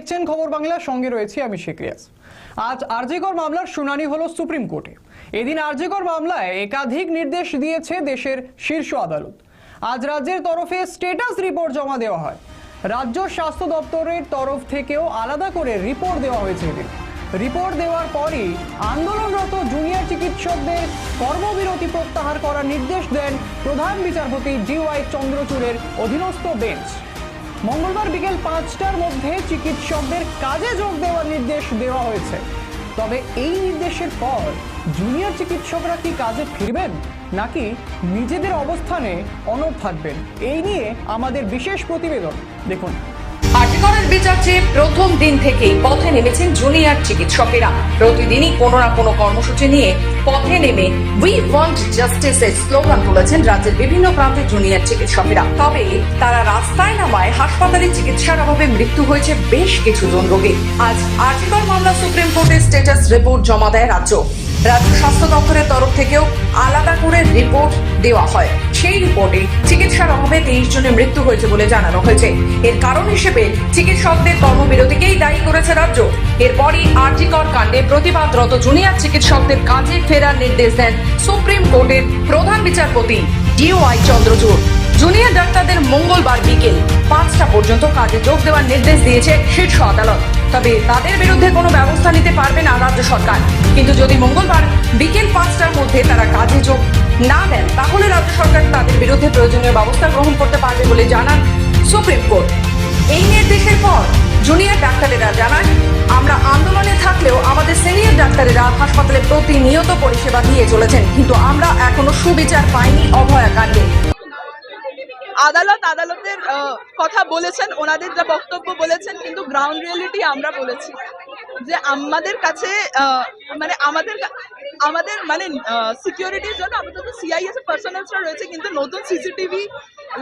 দেখছেন খবর বাংলার সঙ্গে রয়েছি আমি শেখ রিয়াজ আজ আরজিকর মামলার শুনানি হলো সুপ্রিম কোর্টে। এদিন আরজিকর মামলায় একাধিক নির্দেশ দিয়েছে দেশের শীর্ষ আদালত। আজ রাজ্যের তরফে স্টেটাস রিপোর্ট জমা দেওয়া হয়। রাজ্য স্বাস্থ্য দপ্তরের তরফ থেকেও আলাদা করে রিপোর্ট দেওয়া হয়েছে এদিন। রিপোর্ট দেওয়ার পরই আন্দোলনরত জুনিয়র চিকিৎসকদের কর্মবিরতি প্রত্যাহার করার নির্দেশ দেন প্রধান বিচারপতি ডিওয়াই চন্দ্রচূড়ের অধীনস্থ বেঞ্চ। মঙ্গলবার বিকেল পাঁচটার মধ্যে চিকিৎসকদের কাজে যোগ দেওয়ার নির্দেশ দেওয়া হয়েছে। তবে এই নির্দেশের পর জুনিয়র চিকিৎসকরা কি কাজে ফিরবেন, নাকি নিজেদের অবস্থানে অনড় থাকবেন? এই নিয়ে আমাদের বিশেষ প্রতিবেদন। দেখুন আর্টিকলের বিচার চেয়ে প্রথম দিন থেকেই পথে নেমেছেন জুনিয়র চিকিৎসকেরা। প্রতিদিনই কোনো না কোনো কর্মসূচি নিয়ে পথে নেমে উই ওয়ান্ট জাস্টিস এর স্লোগান তুলেছেন রাজ্যের বিভিন্ন প্রান্তের জুনিয়র চিকিৎসকেরা। তবে তারা রাস্তায় নামায় হাসপাতালে চিকিৎসার অভাবে মৃত্যু হয়েছে বেশ কিছু জন রোগী। আজ আর্টিকল মামলা সুপ্রিম কোর্টে স্ট্যাটাস রিপোর্ট জমা দেয় রাজ্য। রাজ্য স্বাস্থ্য দপ্তরের তরফ থেকেও আলাদা করে রিপোর্ট দেওয়া হয়। সেই রিপোর্টে চিকিৎসার অভাবে তেইশ জনের মৃত্যু হয়েছে বলে জানানো হয়েছে। এর কারণ হিসেবে চিকিৎসকদের কর্মবিরতিকেই দায়ী করেছে রাজ্য। এরপরই আরজিকর কাণ্ডে প্রতিবাদরত জুনিয়র চিকিৎসকদের কাজে ফেরার নির্দেশ দেন সুপ্রিম কোর্টের প্রধান বিচারপতি ডিওয়াই চন্দ্রচূড়। জুনিয়র ডাক্তারদের মঙ্গলবার বিকেল পাঁচটা পর্যন্ত কাজে যোগ দেওয়ার নির্দেশ দিয়েছে শীর্ষ আদালত। তবে তাদের বিরুদ্ধে কোনো ব্যবস্থা নিতে পারবে না রাজ্য সরকার। কিন্তু যদি মঙ্গলবার বিকেল পাঁচটার মধ্যে তারা কাজে যোগ না দেন, তাহলে রাজ্য সরকার তাদের বিরুদ্ধে প্রয়োজনীয় ব্যবস্থা গ্রহণ করতে পারবে বলে জানান সুপ্রিম কোর্ট। এই নির্দেশের পর জুনিয়র ডাক্তারেরা জানান, আমরা আন্দোলনে থাকলেও আমাদের সিনিয়র ডাক্তারেরা হাসপাতালে প্রতিনিয়ত পরিষেবা দিয়ে চলেছেন, কিন্তু আমরা এখনও সুবিচার পাইনি অভয়া কাণ্ডে আদালত আদালতের আহ, কথা বলেছেন ওনাদের যা বক্তব্য বলেছেন কিন্তু গ্রাউন্ড রিয়েলিটি আমরা বলেছি। যে আমাদের কাছে আহ, মানে আমাদের আমাদের মানে সিকিউরিটির জন্য আমাদের তো সিআইএস এর পার্সোনালসরা রয়েছে কিন্তু নতুন সিসিটিভি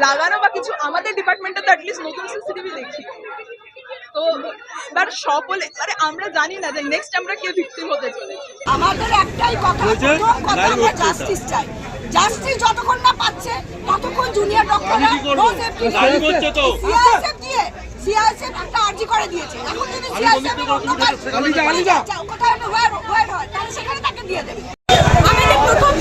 লাগানো বা কিছু আমাদের ডিপার্টমেন্টে তো অ্যাটলিস্ট নতুন সিসিটিভি দেখি তো এবার সকলে আরে আমরা জানি না যে নেক্সট আমরা কে ভিক্টিম হতে চলেছি। আমাদের একটাই কথা কথা আমরা জাস্টিস চাই। জাস্টিস যতক্ষণ না পাচ্ছে ততক্ষণ জুনিয়র ডক্টররা নো সিআইএসএফ দিয়ে সিআইএসএফ একটা আর্জি করে দিয়েছে। এখন যদি সিআইএসএফ অন্য কাজ কোথায় ওয়ার ওয়ার হয়? তাহলে সেখানে তাকে দিয়ে দেবে। আমাদের প্রথম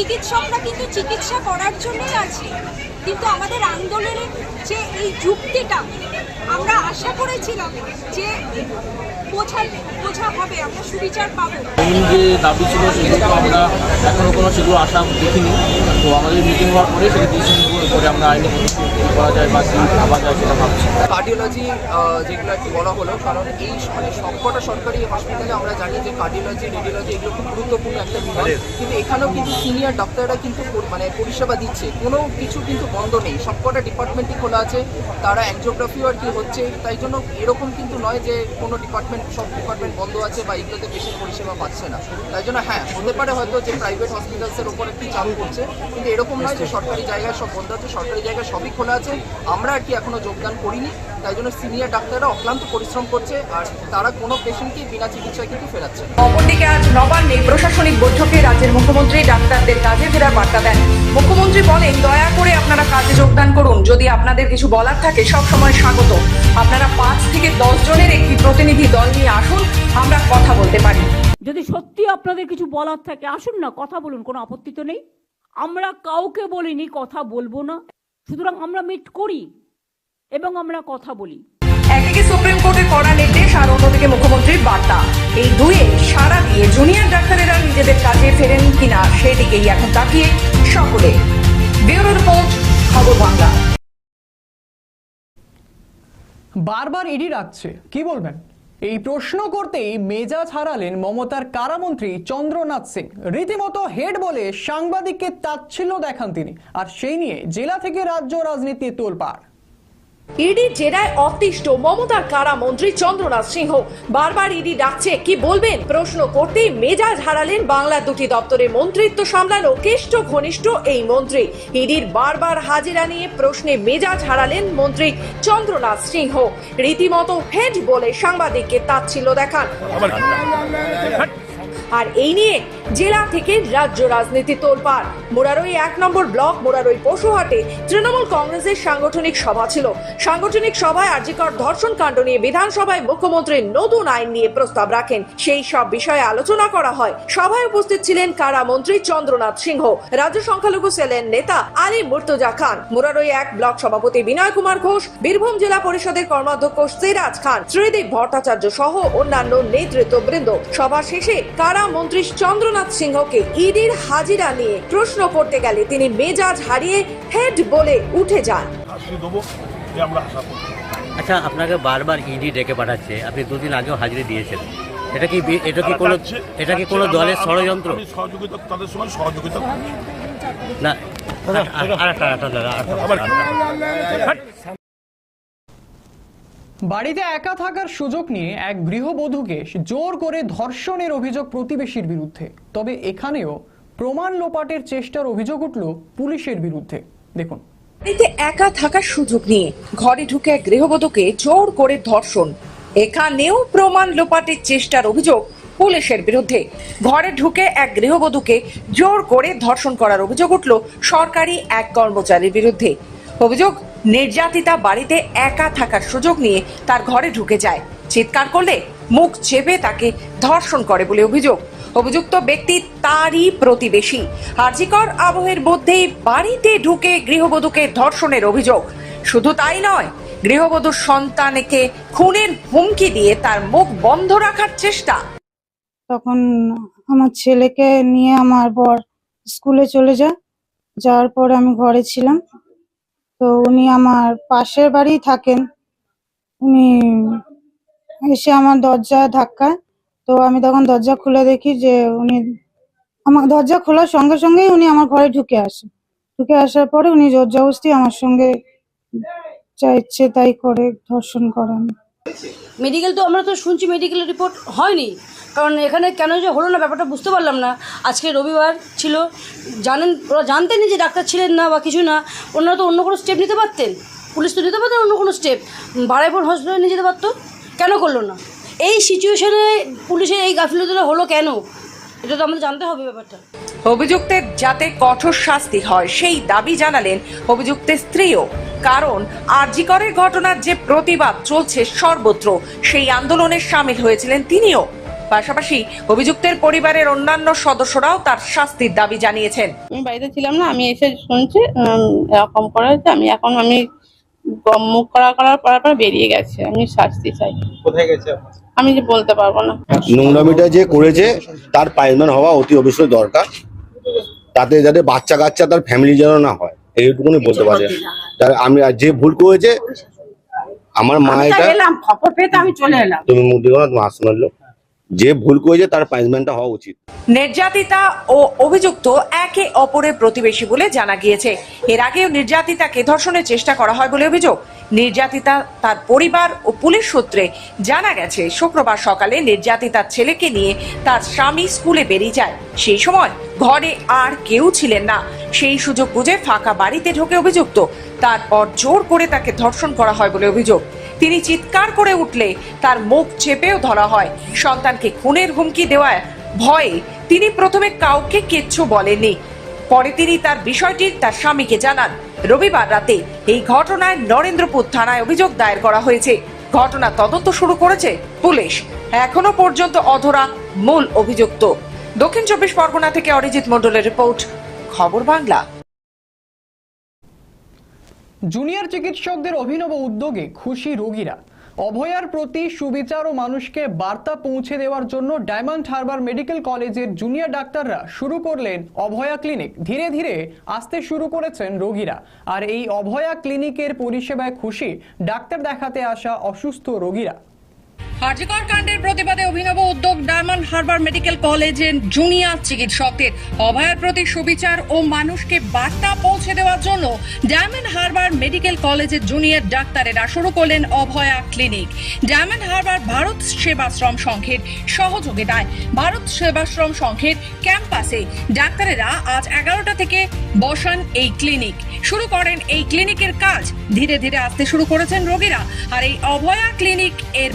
চিকিৎসকরা কিন্তু চিকিৎসা করার জন্যই আছে। কিন্তু আমাদের আন্দোলনের যে এই যুক্তিটা, আমরা আশা করেছিলাম যে বোঝা বোঝা হবে আমরা সুবিচার পাবো। মেইন যে দাবি ছিল সেগুলো আমরা এখনও কোনো সেগুলো আশা দেখিনি। তো আমাদের মিটিং হওয়ার পরে সেটা ডিসিশন করে আমরা আইনি করা যায় বা ভাবা যায় সেটা ভাবছি। কার্ডিওলজি যেগুলো আর কি বলা হলো কারণ এই মানে সবকটা সরকারি হসপিটালে আমরা জানি যে কার্ডিওলজি রেডিওলজি এগুলো খুব গুরুত্বপূর্ণ একটা বিভাগ। কিন্তু এখানেও কিন্তু সিনিয়র ডাক্তাররা কিন্তু মানে পরিষেবা দিচ্ছে। কোনো কিছু কিন্তু বন্ধ নেই। সবকটা ডিপার্টমেন্টই খোলা আছে। তারা অ্যাংজিওগ্রাফিও আর কি হচ্ছে। তাই জন্য এরকম কিন্তু নয় যে কোনো ডিপার্টমেন্ট সব ডিপার্টমেন্ট বন্ধ আছে বা এগুলোতে পেশেন্ট পরিষেবা পাচ্ছে না। তাই জন্য হ্যাঁ হতে পারে হয়তো যে প্রাইভেট হসপিটালসের উপর একটু চাপ করছে কিন্তু এরকম নয় যে সরকারি জায়গায় সব বন্ধ আছে, সরকারি জায়গায় সবই খোলা আছে। আমরা আর কি এখনও যোগদান করিনি, তাই জন্য সিনিয়র ডাক্তাররা অক্লান্ত পরিশ্রম করছে আর তারা কোনো পেশেন্টকে বিনা চিকিৎসায় কিন্তু ফেরাচ্ছে অপরদিকে আজ নবান্নে প্রশাসনিক বৈঠকে রাজ্যের মুখ্যমন্ত্রী ডাক্তারদের কাজে ফেরার বার্তা দেন। মুখ্যমন্ত্রী বলেন, দয়া করে আপনারা কাজে যোগদান করুন। যদি আপনাদের কিছু বলার থাকে সব সময় স্বাগত। আপনারা পাঁচ থেকে দশ জনের একটি প্রতিনিধি দল নিয়ে আসুন আমরা কথা বলতে পারি। যদি সত্যি আপনাদের কিছু বলার থাকে আসুন না কথা বলুন কোনো আপত্তি তো নেই। আমরা কাউকে বলিনি কথা বলব না। সুতরাং আমরা মিট করি এবং আমরা কথা বলি। একদিকে সুপ্রিম কোর্টের কড়া নির্দেশ আর অন্যদিকে মুখ্যমন্ত্রীর বার্তা। এই দুয়ে সারা দিয়ে জুনিয়র ডাক্তারেরা নিজেদের কাজে ফেরেন কিনা সেদিকেই এখন তাকিয়ে সকলে। ব্যুরো রিপোর্ট খবর বাংলা। বারবার ইডি রাখছে কি বলবেন? এই প্রশ্ন করতেই মেজাজ হারালেন মমতার কারামন্ত্রী চন্দ্রনাথ সিং। রীতিমতো হেড বলে সাংবাদিককে তাচ্ছিল্য দেখান তিনি। আর সেই নিয়ে জেলা থেকে রাজ্য রাজনীতি তোলপাড়। ইডি জেরায় অতিষ্ঠ মমতার কারা মন্ত্রী চন্দ্রনাথ সিংহ। বারবার ইডি ডাকছে কি বলবেন? প্রশ্ন করতেই মেজাজ হারালেন বাংলার দুটি দপ্তরের মন্ত্রিত্ব সামলানো কেষ্ট ঘনিষ্ঠ এই মন্ত্রী। ইডির বারবার হাজিরা নিয়ে প্রশ্নে মেজাজ হারালেন মন্ত্রী চন্দ্রনাথ সিংহ। রীতিমতো হেড বলে সাংবাদিককে তাচ্ছিল্য দেখান। আর এই নিয়ে জেলা থেকে রাজ্য রাজনীতি তোলপাড়। মোরারই এক নম্বর ব্লক, মোরারই পশুহাটে তৃণমূল কংগ্রেসের সাংগঠনিক সভা ছিল। সাংগঠনিক সভায় আর্যিকর ধর্ষণ কাণ্ড নিয়ে বিধানসভায় মুখ্যমন্ত্রী নতুন আইন নিয়ে প্রস্তাব রাখেন। সেই সব বিষয়ে আলোচনা করা হয়। সভায় উপস্থিত ছিলেন কারা মন্ত্রী চন্দ্রনাথ সিংহ, রাজ্য সংখ্যালঘু সেলের নেতা আলী মুর্তজা খান, মোরারই এক ব্লক সভাপতি বিনয় কুমার ঘোষ, বীরভূম জেলা পরিষদের কর্মাধ্যক্ষ সিরাজ খান শ্রীদীপ ভট্টাচার্য সহ অন্যান্য নেতৃত্ববৃন্দ। সভা শেষে কারা মন্ত্রী চন্দ্রনাথ সিংহকে ইডির হাজিরা নিয়ে প্রশ্ন করতে গেলে তিনি মেজাজ হারিয়ে হেড বলে উঠে যান। শাস্তি দেবো যে আমরা আশা করি আচ্ছা আপনাকে বারবার ইডি ডেকে পাঠাচ্ছে আপনি দুদিন আগেও হাজিরা দিয়েছেন। এটা কি এটা কি কোনো এটা কি কোনো দলের ষড়যন্ত্র? সহযোগিতা তাদের সঙ্গে সহযোগিতা না বাড়িতে একা থাকার সুযোগ নিয়ে এক গৃহবধূকে জোর করে ধর্ষণের অভিযোগ প্রতিবেশীর বিরুদ্ধে। তবে এখানেও প্রমাণ লোপাটের চেষ্টার অভিযোগ উঠল পুলিশের বিরুদ্ধে। দেখুন। বাড়িতে একা থাকার সুযোগ নিয়ে ঘরে ঢুকে এক গৃহবধূকে জোর করে ধর্ষণ। এখানেও প্রমাণ লোপাটের চেষ্টার অভিযোগ পুলিশের বিরুদ্ধে। ঘরে ঢুকে এক গৃহবধূকে জোর করে ধর্ষণ করার অভিযোগ উঠল সরকারি এক কর্মচারীর বিরুদ্ধে। অভিযোগ, নির্যাতিতা বাড়িতে একা থাকার সুযোগ নিয়ে তার ঘরে ঢুকে যায়। চিৎকার করলে মুখ চেপে তাকে ধর্ষণ করে বলে অভিযোগ। অভিযুক্ত ব্যক্তি তারই প্রতিবেশী। আর্জিকর আবহের মধ্যেই বাড়িতে ঢুকে গৃহবধূকে ধর্ষণের অভিযোগ। শুধু তাই নয়, গৃহবধূর সন্তানকে খুনের হুমকি দিয়ে তার মুখ বন্ধ রাখার চেষ্টা। তখন আমার ছেলেকে নিয়ে আমার বর স্কুলে চলে যায়। যাওয়ার পর আমি ঘরে ছিলাম। তো উনি আমার পাশের বাড়ি থাকেন। উনি এসে আমার দরজা ধাক্কায় তো আমি তখন দরজা খুলে দেখি যে উনি আমার দরজা খোলার সঙ্গে সঙ্গেই উনি আমার ঘরে ঢুকে আসে। ঢুকে আসার পরে উনি জোর আমার সঙ্গে চাইছে তাই করে ধর্ষণ করেন। মেডিকেল তো আমরা তো শুনছি মেডিকেল রিপোর্ট হয়নি। কারণ এখানে কেন যে হলো না ব্যাপারটা বুঝতে পারলাম না। আজকে রবিবার ছিল। জানেন, ওরা জানতেনি যে ডাক্তার ছিলেন না বা কিছু না। ওনারা তো অন্য কোনো স্টেপ নিতে পারতেন। পুলিশ তো নিতে পারতেন অন্য কোনো স্টেপ বারাইপুর হসপিটালে নিয়ে যেতে পারতো। কেন করল না? এই সিচুয়েশনে পুলিশের এই গাফিলতিটা হলো কেন? এটা তো আমাদের জানতে হবে ব্যাপারটা। অভিযুক্তের যাতে কঠোর শাস্তি হয় সেই দাবি জানালেন অভিযুক্তের স্ত্রীও। কারণ আরজিকরের ঘটনার যে প্রতিবাদ চলছে সর্বত্র সেই আন্দোলনে সামিল হয়েছিলেন তিনিও। পাশাপাশি অভিযুক্তের পরিবারের অন্যান্য সদস্যরাও তার শাস্তির দাবি জানিয়েছেন। আমি বাড়িতে ছিলাম না আমি এসে শুনছি উম, এরকম করা হয়েছে আমি এখন আমি মুখ করা করার পর পর বেরিয়ে গেছে আমি শাস্তি চাই। কোথায় গেছে আমি বলতে পারব না। নোংরামিটা যে করেছে তার পাইলম্যান হওয়া অতি অবশ্যই দরকার। তাতে যাতে বাচ্চা কাচ্চা তার ফ্যামিলি যেন না হয় এইটুকুনি বলতে পারে। তার আমি আর যে ভুল করেছে আমার মা এটা খবর পেতে আমি চলে এলাম। তুমি মুদিগণ মাছ মারলো যে ভুল করেছে তার পানিশমেন্টটা হওয়া উচিত। নির্যাতিতা ও অভিযুক্ত একে অপরের প্রতিবেশী বলে জানা গিয়েছে। এর আগেও নির্যাতিতাকে ধর্ষণের চেষ্টা করা হয় বলে অভিযোগ। নির্যাতিতা তার পরিবার ও পুলিশ সূত্রে জানা গেছে, শুক্রবার সকালে নির্যাতিতার ছেলেকে নিয়ে তার স্বামী স্কুলে বেরিয়ে যায়। সেই সময় ঘরে আর কেউ ছিলেন না। সেই সুযোগ বুঝে ফাঁকা বাড়িতে ঢোকে অভিযুক্ত। তারপর জোর করে তাকে ধর্ষণ করা হয় বলে অভিযোগ। তিনি চিৎকার করে উঠলে তার মুখ চেপেও ধরা হয়। সন্তানকে খুনের হুমকি দেওয়ায় ভয়ে তিনি প্রথমে কাউকে কিচ্ছু বলেননি। পরে তিনি তার বিষয়টি তার স্বামীকে জানান। রবিবার রাতে এই ঘটনায় নরেন্দ্রপুর থানায় অভিযোগ দায়ের করা হয়েছে। ঘটনা তদন্ত শুরু করেছে পুলিশ। এখনও পর্যন্ত অধরা মূল অভিযুক্ত। দক্ষিণ চব্বিশ পরগনা থেকে অরিজিৎ মণ্ডলের রিপোর্ট, খবর বাংলা। জুনিয়র চিকিৎসকদের অভিনব উদ্যোগে খুশি রোগীরা। অভয়ার প্রতি সুবিচার ও মানুষকে বার্তা পৌঁছে দেওয়ার জন্য ডায়মন্ড হারবার মেডিকেল কলেজের জুনিয়র ডাক্তাররা শুরু করলেন অভয়া ক্লিনিক। ধীরে ধীরে আসতে শুরু করেছেন রোগীরা। আর এই অভয়া ক্লিনিকের পরিষেবায় খুশি ডাক্তার দেখাতে আসা অসুস্থ রোগীরা। আরজিকর কাণ্ডের প্রতিবাদে অভিনব উদ্যোগ ডায়মন্ড হারবার মেডিকেল কলেজের জুনিয়র চিকিৎসকদের। অভয়ের প্রতি সুবিচার ও মানুষকে বার্তা পৌঁছে দেওয়ার জন্য ডায়মন্ড হারবার মেডিকেল কলেজের জুনিয়র ডাক্তারেরা শুরু করলেন অভয়া ক্লিনিক। ডায়মন্ড হারবার ভারত সেবাশ্রম সংঘের সহযোগিতায় ভারত সেবাশ্রম সংঘের ক্যাম্পাসে ডাক্তারেরা আজ এগারোটা থেকে বসান এই ক্লিনিক। শুরু করেন এই ক্লিনিকের কাজ। ধীরে ধীরে আসতে শুরু করেছেন রোগীরা। আর এই অভয়া ক্লিনিক এর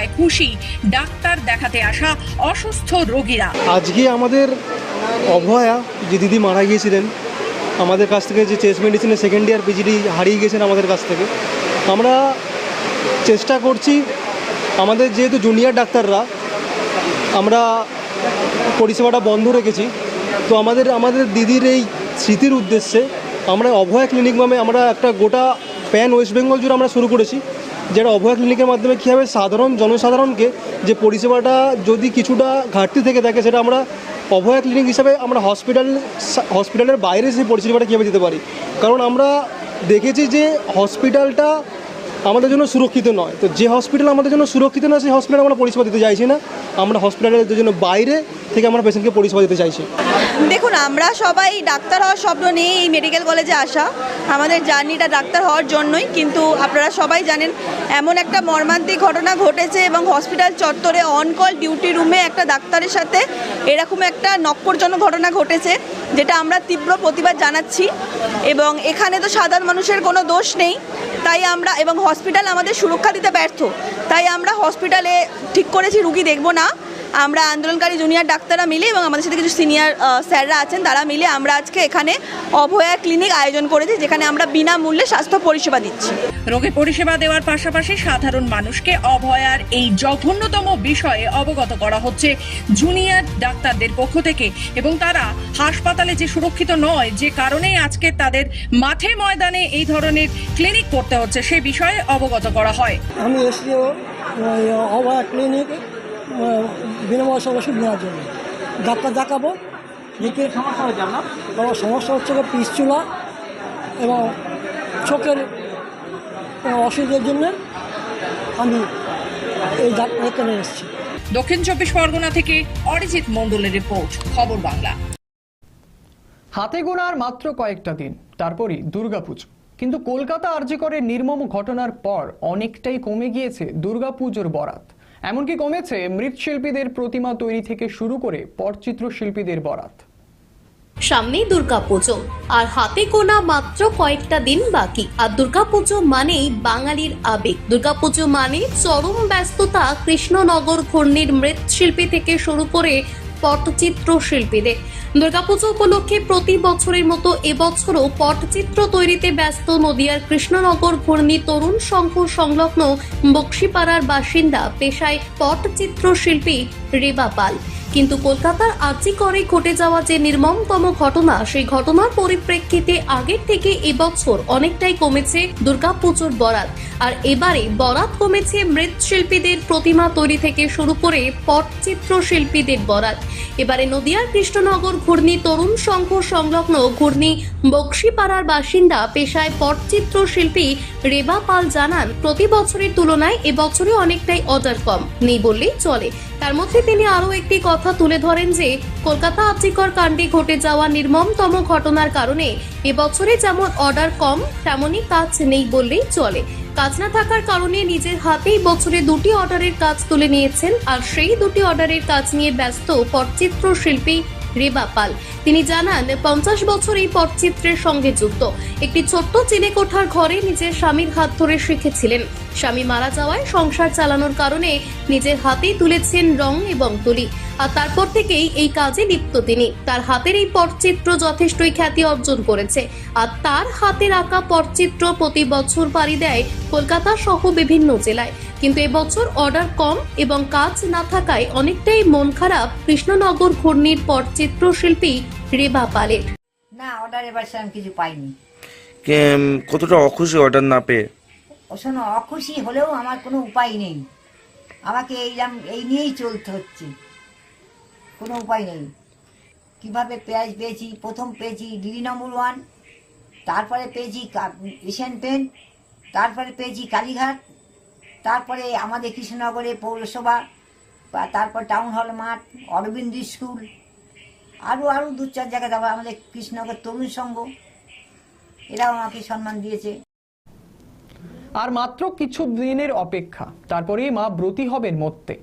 পরিষেবায় খুশি। ডাক্তার দেখাতে আসা অসুস্থ রোগীরা। আজকে আমাদের অভয়া যে দিদি মারা গিয়েছিলেন, আমাদের কাছ থেকে যে চেস্ট মেডিসিনের সেকেন্ড ইয়ার পিজিডি হারিয়ে গেছেন আমাদের কাছ থেকে, আমরা চেষ্টা করছি আমাদের যেহেতু জুনিয়র ডাক্তাররা, আমরা পরিষেবাটা বন্ধ রেখেছি। তো আমাদের আমাদের দিদির এই স্মৃতির উদ্দেশ্যে আমরা অভয়া ক্লিনিক নামে আমরা একটা গোটা প্যান ওয়েস্ট বেঙ্গল জুড়ে আমরা শুরু করেছি। যেটা অভয়া ক্লিনিকের মাধ্যমে কী হবে? সাধারণ জনসাধারণকে যে পরিষেবাটা যদি কিছুটা ঘাটতি থেকে থাকে, সেটা আমরা অভয়া ক্লিনিক হিসাবে আমরা হসপিটাল, হসপিটালের বাইরে সেই পরিষেবাটা কীভাবে দিতে পারি? কারণ আমরা দেখেছি যে হসপিটালটা আমাদের জন্য সুরক্ষিত নয়। তো যে হসপিটাল আমাদের জন্য সুরক্ষিত নয় সেই হসপিটাল আমরা পরিষেবা দিতে চাইছি না। আমরা হসপিটালের জন্য বাইরে থেকে আমরা পেশেন্টকে পরিষেবা দিতে চাইছি। দেখুন, আমরা সবাই ডাক্তার হওয়ার স্বপ্ন নিয়ে এই মেডিকেল কলেজে আসা। আমাদের জার্নিটা ডাক্তার হওয়ার জন্যই, কিন্তু আপনারা সবাই জানেন, এমন একটা মর্মান্তিক ঘটনা ঘটেছে এবং হসপিটাল চত্বরে অন কল ডিউটি রুমে একটা ডাক্তারের সাথে এরকম একটা নক্করজনক ঘটনা ঘটেছে, যেটা আমরা তীব্র প্রতিবাদ জানাচ্ছি। এবং এখানে তো সাধারণ মানুষের কোনো দোষ নেই। তাই আমরা এবং হসপিটাল আমাদের সুরক্ষা দিতে ব্যর্থ। তাই আমরা হসপিটালে ঠিক করেছি, রুগী দেখব না। আমরা আন্দোলনকারী জুনিয়র ডাক্তাররা মিলে এবং আমাদের সাথে কিছু সিনিয়র স্যাররা আছেন তারা মিলে আমরা আজকে এখানে অভয়া ক্লিনিক আয়োজন করেছি যেখানে আমরা বিনামূল্যে স্বাস্থ্য পরিষেবা দিচ্ছি। রোগী পরিষেবা দেওয়ার পাশাপাশি সাধারণ মানুষকে অভয়ার এই জঘন্যতম বিষয়ে অবগত করা হচ্ছে জুনিয়র ডাক্তারদের পক্ষ থেকে এবং তারা হাসপাতালে যে সুরক্ষিত নয় যে কারণেই আজকে তাদের মাঠে ময়দানে এই ধরনের ক্লিনিক করতে হচ্ছে সে বিষয়ে অবগত করা হয়। আমি এসেছি অভয়া ক্লিনিক বিনামূল্য ওষুধ নেওয়ার জন্য। ডাক্তার দেখাবো। দেখে সমস্যা হচ্ছে আপনার? আমার সমস্যা হচ্ছে গিয়ে পিস চুলা এবং চোখের অসুবিধার জন্য আমি এই ডাক্তার এখানে এসেছি। দক্ষিণ চব্বিশ পরগনা থেকে অরিজিৎ মণ্ডলের রিপোর্ট খবর বাংলা। হাতে গোনার মাত্র কয়েকটা দিন তারপরই দুর্গাপুজো। কিন্তু কলকাতা আরজিকরের নির্মম ঘটনার পর অনেকটাই কমে গিয়েছে দুর্গাপুজোর বরাত। এমনকি কমেছে মৃৎশিল্পীদের প্রতিমা তৈরি থেকে শুরু করে পটচিত্র শিল্পীদের বরাত। সামনেই দুর্গাপুজো, আর হাতে কোনা মাত্র কয়েকটা দিন বাকি। আর দুর্গাপুজো মানেই বাঙালির আবেগ। দুর্গাপুজো মানে চরম ব্যস্ততা কৃষ্ণনগর ঘূর্ণির মৃৎশিল্পী থেকে শুরু করে পটচিত্র শিল্পীদের দুর্গাপুজো উপলক্ষে প্রতি বছরের মতো এবছরও পটচিত্র তৈরিতে ব্যস্ত নদিয়ার কৃষ্ণনগর ঘূর্ণি তরুণ সংঘ সংলগ্ন বক্সিপাড়ার বাসিন্দা পেশায় পটচিত্র শিল্পী রেবা পাল। কিন্তু কলকাতার আর্জি করে ঘটে যাওয়া যে নির্মমতম ঘটনা, সেই ঘটনার পরিপ্রেক্ষিতে আগের থেকে এবছর অনেকটাই কমেছে দুর্গাপুজোর বরাত। আর এবারে বরাত কমেছে মৃৎশিল্পীদের প্রতিমা তৈরি থেকে শুরু করে পটচিত্র শিল্পীদের বরাত। এবারে নদিয়ার কৃষ্ণনগর ঘূর্ণি, তরুণ সংঘ সংলগ্ন ঘূর্ণি, বক্সিপাড়ার বাসিন্দা পেশায় পটচিত্র শিল্পী রেবা পাল জানান, প্রতি বছরের তুলনায় এবছরে অনেকটাই অর্ডার কম। নেই বললেই চলে। তার মধ্যে তিনি আরও একটি কথা তুলে ধরেন যে কলকাতা আবজিকর কাণ্ডে ঘটে যাওয়া নির্মমতম ঘটনার কারণে এবছরে যেমন অর্ডার কম, তেমনই কাজ নেই বললেই চলে। কাজ না থাকার কারণে নিজের হাতেই বছরে দুটি অর্ডারের কাজ তুলে নিয়েছেন আর সেই দুটি অর্ডারের কাজ নিয়ে ব্যস্ত পটচিত্র শিল্পী রেবা পাল। তিনি জানান, পঞ্চাশ বছর এই পটচিত্রের সঙ্গে যুক্ত। একটি ছোট্ট চিনে কোঠার ঘরে নিজের স্বামীর হাত ধরে শিখেছিলেন স্বামী মারা যাওয়ায় সংসার চালানোর কারণে নিজের হাতেই তুলেছেন রং এবং তুলি। আর তারপর থেকেই এই কাজে লিপ্ত তিনি। তার হাতের এই পটচিত্র যথেষ্টই খ্যাতি অর্জন করেছে। আর তার হাতের আঁকা পটচিত্র প্রতি বছর পাড়ি দেয় কলকাতা সহ বিভিন্ন জেলায়। কিন্তু এবছর অর্ডার কম এবং কাজ না থাকায় অনেকটাই মন খারাপ কৃষ্ণনগর ঘূর্ণির পর চিত্রশিল্পী রেবা পালের। না অর্ডার এবার সে আমি কিছু পাইনি। কতটা অখুশি অর্ডার না পেয়ে? ও শোনো অখুশি হলেও আমার কোনো উপায় নেই। আমাকে এইরকম এই নিয়েই চলতে হচ্ছে। কোনো উপায় নেই। কীভাবে পেঁয়াজ পেয়েছি প্রথম পেয়েছি ডিডি নম্বর ওয়ান তারপরে পেয়েছি কা- এশিয়ান পেন্ট তারপরে পেয়েছি কালীঘাট তারপরে আমাদের কৃষ্ণনগরে পৌরসভা, বা তারপর টাউন হল মাঠ, অরবিন্দ স্কুল আরও আরও দু চার জায়গায় তারপর আমাদের কৃষ্ণনগর তরুণ সংঘ, এরাও আমাকে সম্মান দিয়েছে। আর মাত্র কিছু দিনের অপেক্ষা, তারপরেই মা ব্রতী হবেন মর্তে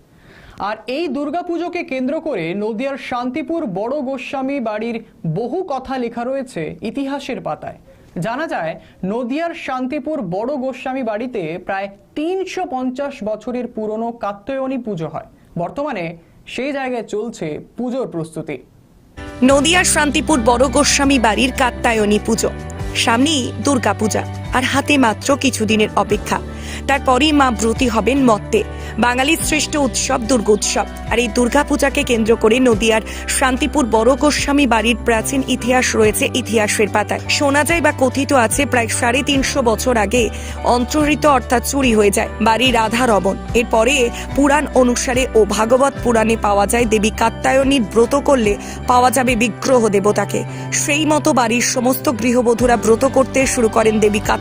আর এই দুর্গাপুজোকে কেন্দ্র করে নদিয়ার শান্তিপুর বড় গোস্বামী বাড়ির বহু কথা লেখা রয়েছে ইতিহাসের পাতায়। জানা যায়, নদিয়ার শান্তিপুর বড় গোস্বামী বাড়িতে প্রায় তিনশো পঞ্চাশ বছরের পুরনো কাত্তয়নী পুজো হয়। বর্তমানে সেই জায়গায় চলছে পুজোর প্রস্তুতি। নদিয়ার শান্তিপুর বড় গোস্বামী বাড়ির কাত্তায়নী পুজো। সামনেই দুর্গাপূজা। আর হাতে মাত্র কিছুদিনের অপেক্ষা। তারপরেই মা ব্রতী হবেন মত্তে। বাঙালির শ্রেষ্ঠ উৎসব দুর্গোৎসব আর এই দুর্গাপূজাকে কেন্দ্র করে নদিয়ার শান্তিপুর বড় গোস্বামী বাড়ির প্রাচীন ইতিহাস রয়েছে ইতিহাসের পাতায়। শোনা যায় বা কথিত আছে, প্রায় সাড়ে তিনশো বছর আগে অন্তরিত অর্থাৎ চুরি হয়ে যায় বাড়ি রাধা রবণ। এরপরে পুরাণ অনুসারে ও ভাগবত পুরাণে পাওয়া যায় দেবী কাত্তায়নীর ব্রত করলে পাওয়া যাবে বিগ্রহ দেবতাকে। সেই মতো বাড়ির সমস্ত গৃহবধূরা ব্রত করতে শুরু করেন দেবী কাত্তায়নী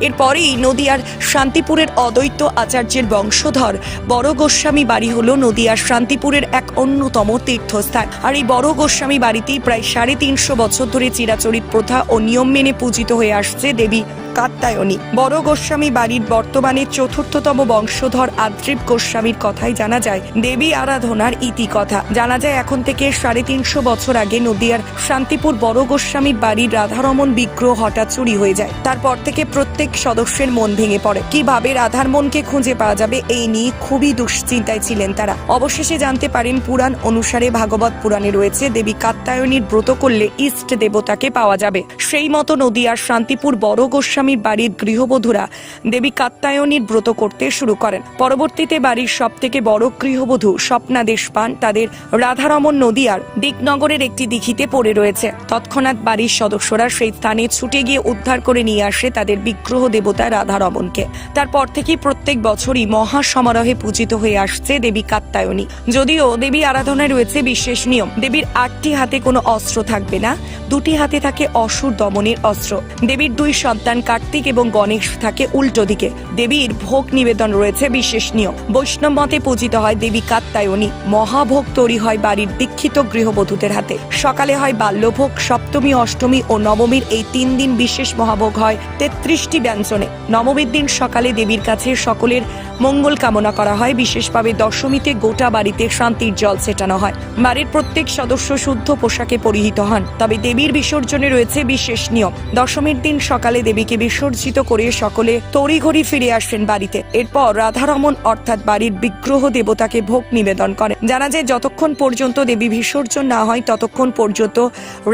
এরপরেই নদিয়ার শান্তিপুরের অদ্বৈত আচার্যের বংশধর বড় গোস্বামী বাড়ি হলো নদিয়ার শান্তিপুরের এক অন্যতম তীর্থস্থান। আর এই বড় গোস্বামী বাড়িতেই প্রায় সাড়ে তিনশো বছর ধরে চিরাচরিত প্রথা ও নিয়ম মেনে পূজিত হয়ে আসছে দেবী কাত্তায়নী। বড় গোস্বামী বাড়ির বর্তমানে চতুর্থতম বংশধর আদ্রিব গোস্বামীর কথাই জানা যায়, দেবী আরাধনার ইতি কথা। জানা যায় এখন থেকে সাড়ে তিনশো বছর আগে নদিয়ার শান্তিপুর বড় গোস্বামীর বাড়ির রাধারমন বিগ্রহ হঠাৎ চুরি হয়ে যায়। তারপর থেকে প্রত্যেক সদস্যের মন ভেঙে পড়ে। কীভাবে রাধার মনকে খুঁজে পাওয়া যাবে এই নিয়ে খুবই দুশ্চিন্তায় ছিলেন তারা। অবশেষে জানতে পারেন, পুরাণ অনুসারে ভাগবত পুরাণে রয়েছে, দেবী কাত্তায়নীর ব্রত করলে ইষ্ট দেবতাকে পাওয়া যাবে। সেই মতো নদিয়ার শান্তিপুর বড় গোস্বামীর বাড়ির গৃহবধূরা দেবী কাত্তায়নীর ব্রত করতে শুরু করেন। পরবর্তীতে বাড়ির সব থেকে বড় গৃহবধূ স্বপ্নাদেশ পান তাদের রাধারমন নদিয়ার দিকনগরের একটি দিঘিতে পড়ে রয়েছে। তৎক্ষণাৎ বাড়ির সদস্যরা সেই স্থানে ছুটে গিয়ে উদ্ধার করে নিয়ে আসে তাদের বিগ্রহ দেবতা রাধারমনকে। তারপর থেকে প্রত্যেক বছরই মহা সমারোহে পূজিত হয়ে আসছে দেবী কাত্তায়নী যদিও দেবী আরাধনায় রয়েছে বিশেষ নিয়ম, দেবীর আটটি হাতে কোনো অস্ত্র থাকবে না, দুটি হাতে থাকে অসুর দমনের অস্ত্র। দেবীর দুই সন্তান কার্তিক এবং গণেশ থাকে উল্টো দিকে। দেবীর ভোগ নিবেদন রয়েছে বিশেষ নিয়ম। বৈষ্ণব মতে পূজিত হয় দেবী কাত্তায়নী মহাভোগ তৈরি হয় বাড়ির দীক্ষিত গৃহবধূদের হাতে। সকালে হয় বাল্যভোগ, সপ্তমী, অষ্টমী ও নবমীর এই তিন দিন বিশেষ মহাভোগ হয় তেত্রিশটি ব্যঞ্জনে। নবমীর দিন সকালে দেবীর কাছে সকলের মঙ্গল কামনা করা হয়। বিশেষভাবে দশমীতে গোটা বাড়িতে শান্তির জল ছেটানো হয়। বাড়ির প্রত্যেক সদস্য শুদ্ধ পোশাকে পরিহিত হন। তবে দেবীর বিসর্জনে রয়েছে বিশেষ নিয়ম। দশমীর দিন সকালে দেবীকে বিসর্জিত করে সকলে তড়িঘড়ি ফিরে আসেন বাড়িতে। এরপর রাধারমন অর্থাৎ বাড়ির বিগ্রহ দেবতাকে ভোগ নিবেদন করেন। জানা যায়, যতক্ষণ পর্যন্ত দেবী বিসর্জন না হয়, ততক্ষণ পর্যন্ত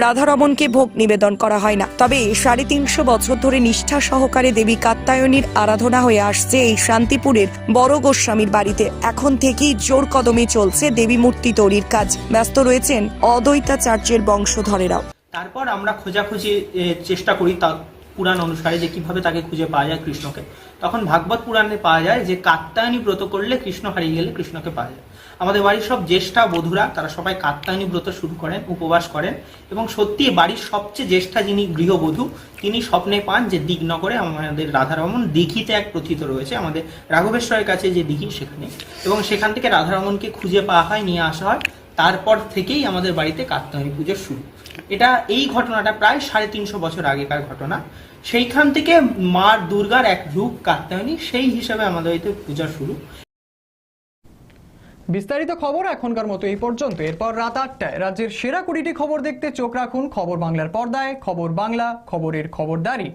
রাধারমনকে ভোগ নিবেদন করা হয় না। তবে সাড়ে তিনশো বছর ধরে নিষ্ঠা সহকারে দেবী কাত্তায়নীর আরাধনা হয়ে আসছে এই শান্তিপুরের বড় গোস্বামীর বাড়িতে। এখন থেকেই জোর কদমে চলছে দেবী মূর্তি তৈরির কাজ। ব্যস্ত রয়েছেন অদ্বৈতাচার্যের বংশধরেরাও। তারপর আমরা খোঁজাখুঁজি চেষ্টা করি পুরাণ অনুসারে যে কীভাবে তাকে খুঁজে পাওয়া যায় কৃষ্ণকে। তখন ভাগবত পুরাণে পাওয়া যায় যে কাত্তায়নী ব্রত করলে কৃষ্ণ হারিয়ে গেলে কৃষ্ণকে পাওয়া যায়। আমাদের বাড়ির সব জ্যেষ্ঠা বধুরা, তারা সবাই কাত্তায়নী ব্রত শুরু করেন, উপবাস করেন এবং সত্যি বাড়ির সবচেয়ে জ্যেষ্ঠা যিনি গৃহবধূ, তিনি স্বপ্নে পান যে দিগনগরে আমাদের রাধারমন দিঘিতে এক প্রথিত রয়েছে, আমাদের রাঘবেশ্বরের কাছে যে দিঘি সেখানে। এবং সেখান থেকে রাধারমনকে খুঁজে পাওয়া হয়, নিয়ে আসা হয়, তারপর থেকেই আমাদের বাড়িতে কাত্তায়নী পুজো শুরু। এটা এই ঘটনাটা প্রায় সাড়ে তিনশো বছর আগেকার ঘটনা। সেইখান থেকে মা দুর্গার এক রূপ কাত্তায়নী সেই হিসাবে আমাদের হয়তো পূজা শুরু। বিস্তারিত খবর এখনকার মতো এই পর্যন্ত। এরপর রাত আটটায় রাজ্যের সেরা কুড়িটি খবর দেখতে চোখ রাখুন খবর বাংলার পর্দায়, খবর বাংলা, খবরের খবরদারি।